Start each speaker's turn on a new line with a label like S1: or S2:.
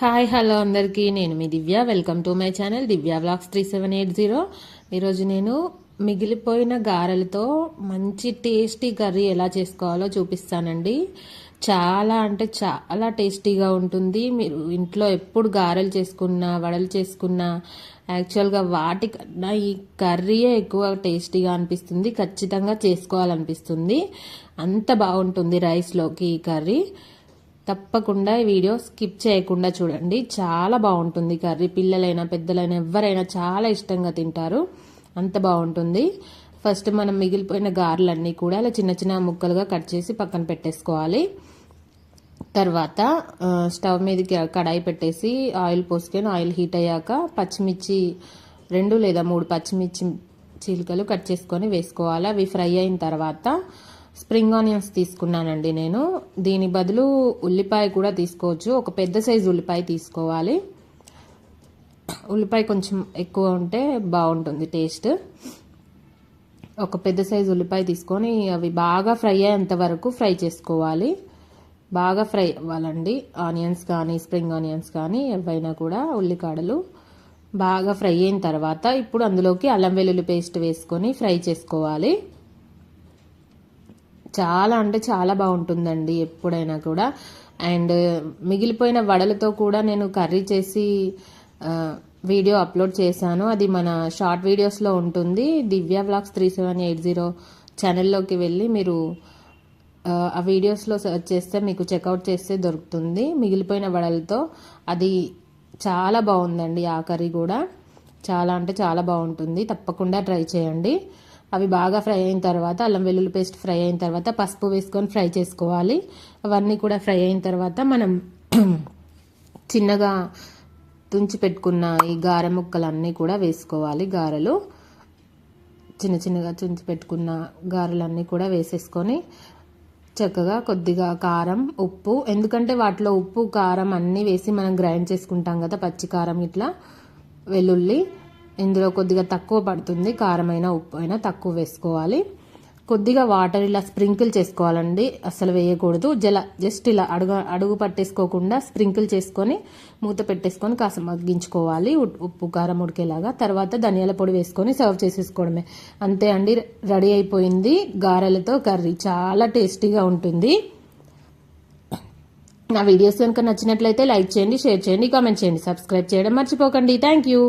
S1: Hi hello అందరికీ. నేను మీ Divya. Welcome to my channel Divya blogs three seven eight zero. ఈరోజు నేను మిగిలిపోయిన గారెలతో మంచి టేస్టీ కర్రీ ఎలా చేసుకోవాలో చూపిస్తానండి. చాలా అంటే చాలా టేస్టీగా ఉంటుంది. మీరు ఇంట్లో ఎప్పుడు గారెలు చేసుకున్నా వడలు చేసుకున్నా యాక్చువల్గా వాటికన్నా ఈ కర్రీయే ఎక్కువ టేస్టీగా అనిపిస్తుంది. ఖచ్చితంగా చేసుకోవాలనిపిస్తుంది. అంత బాగుంటుంది రైస్లోకి ఈ కర్రీ. తప్పకుండా ఈ వీడియో స్కిప్ చేయకుండా చూడండి. చాలా బాగుంటుంది కర్రీ. పిల్లలైనా పెద్దలైనా ఎవరైనా చాలా ఇష్టంగా తింటారు. అంత బాగుంటుంది. ఫస్ట్ మనం మిగిలిపోయిన గారెలన్నీ కూడా అలా చిన్న చిన్న ముక్కలుగా కట్ చేసి పక్కన పెట్టేసుకోవాలి. తర్వాత స్టవ్ మీదకి కడాయి పెట్టేసి ఆయిల్ పోసుకొని ఆయిల్ హీట్ అయ్యాక పచ్చిమిర్చి రెండు లేదా మూడు పచ్చిమిర్చి చీలికలు కట్ చేసుకొని వేసుకోవాలి. అవి ఫ్రై అయిన తర్వాత స్ప్రింగ్ ఆనియన్స్ తీసుకున్నానండి నేను. దీని బదులు ఉల్లిపాయ కూడా తీసుకోవచ్చు. ఒక పెద్ద సైజు ఉల్లిపాయ తీసుకోవాలి. ఉల్లిపాయ కొంచెం ఎక్కువ ఉంటే బాగుంటుంది టేస్ట్. ఒక పెద్ద సైజు ఉల్లిపాయ తీసుకొని అవి బాగా ఫ్రై అయ్యేంత వరకు ఫ్రై చేసుకోవాలి. బాగా ఫ్రై అవ్వాలండి. ఆనియన్స్ కానీ స్ప్రింగ్ ఆనియన్స్ కానీ ఏవైనా కూడా ఉల్లికాడలు బాగా ఫ్రై అయిన తర్వాత ఇప్పుడు అందులోకి అల్లం వెల్లుల్లి పేస్ట్ వేసుకొని ఫ్రై చేసుకోవాలి. చాలా అంటే చాలా బాగుంటుందండి ఎప్పుడైనా కూడా. అండ్ మిగిలిపోయిన వడలతో కూడా నేను కర్రీ చేసి వీడియో అప్లోడ్ చేశాను. అది మన షార్ట్ వీడియోస్లో ఉంటుంది. Divya blogs three seven eight zero ఛానల్లోకి వెళ్ళి మీరు ఆ వీడియోస్లో సెర్చ్ చేస్తే మీకు చెక్అవుట్ చేస్తే దొరుకుతుంది. మిగిలిపోయిన వడలతో అది చాలా బాగుందండి ఆ కర్రీ కూడా. చాలా అంటే చాలా బాగుంటుంది. తప్పకుండా ట్రై చేయండి. అవి బాగా ఫ్రై అయిన తర్వాత అల్లం వెల్లుల్లి పేస్ట్ ఫ్రై అయిన తర్వాత పసుపు వేసుకొని ఫ్రై చేసుకోవాలి. అవన్నీ కూడా ఫ్రై అయిన తర్వాత మనం చిన్నగా తుంచి పెట్టుకున్న ఈ గారె ముక్కలన్నీ కూడా వేసుకోవాలి గారెలు. చిన్న చిన్నగా తుంచి పెట్టుకున్న గారెలన్నీ కూడా వేసేసుకొని చక్కగా కొద్దిగా కారం ఉప్పు ఎందుకంటే వాటిలో ఉప్పు కారం అన్నీ వేసి మనం గ్రైండ్ చేసుకుంటాం కదా పచ్చి కారం ఇట్లా వెల్లుల్లి ఇందులో కొద్దిగా తక్కువ పడుతుంది. కారమైన ఉప్పు అయినా తక్కువ వేసుకోవాలి. కొద్దిగా వాటర్ ఇలా స్ప్రింకిల్ చేసుకోవాలండి. అసలు వేయకూడదు. జల జస్ట్ ఇలా అడుగు అడుగు పట్టేసుకోకుండా స్ప్రింకిల్ చేసుకొని మూత పెట్టేసుకొని కాస్త మగ్గించుకోవాలి. ఉప్పు కారం ఉడికేలాగా. తర్వాత ధనియాల పొడి వేసుకొని సర్వ్ చేసేసుకోవడమే. అంతే అండి. రెడీ అయిపోయింది. గారెలతో కర్రీ చాలా టేస్టీగా ఉంటుంది. నా వీడియోస్ కనుక నచ్చినట్లయితే లైక్ చేయండి షేర్ చేయండి కామెంట్ చేయండి. సబ్స్క్రైబ్ చేయడం మర్చిపోకండి. Thank you.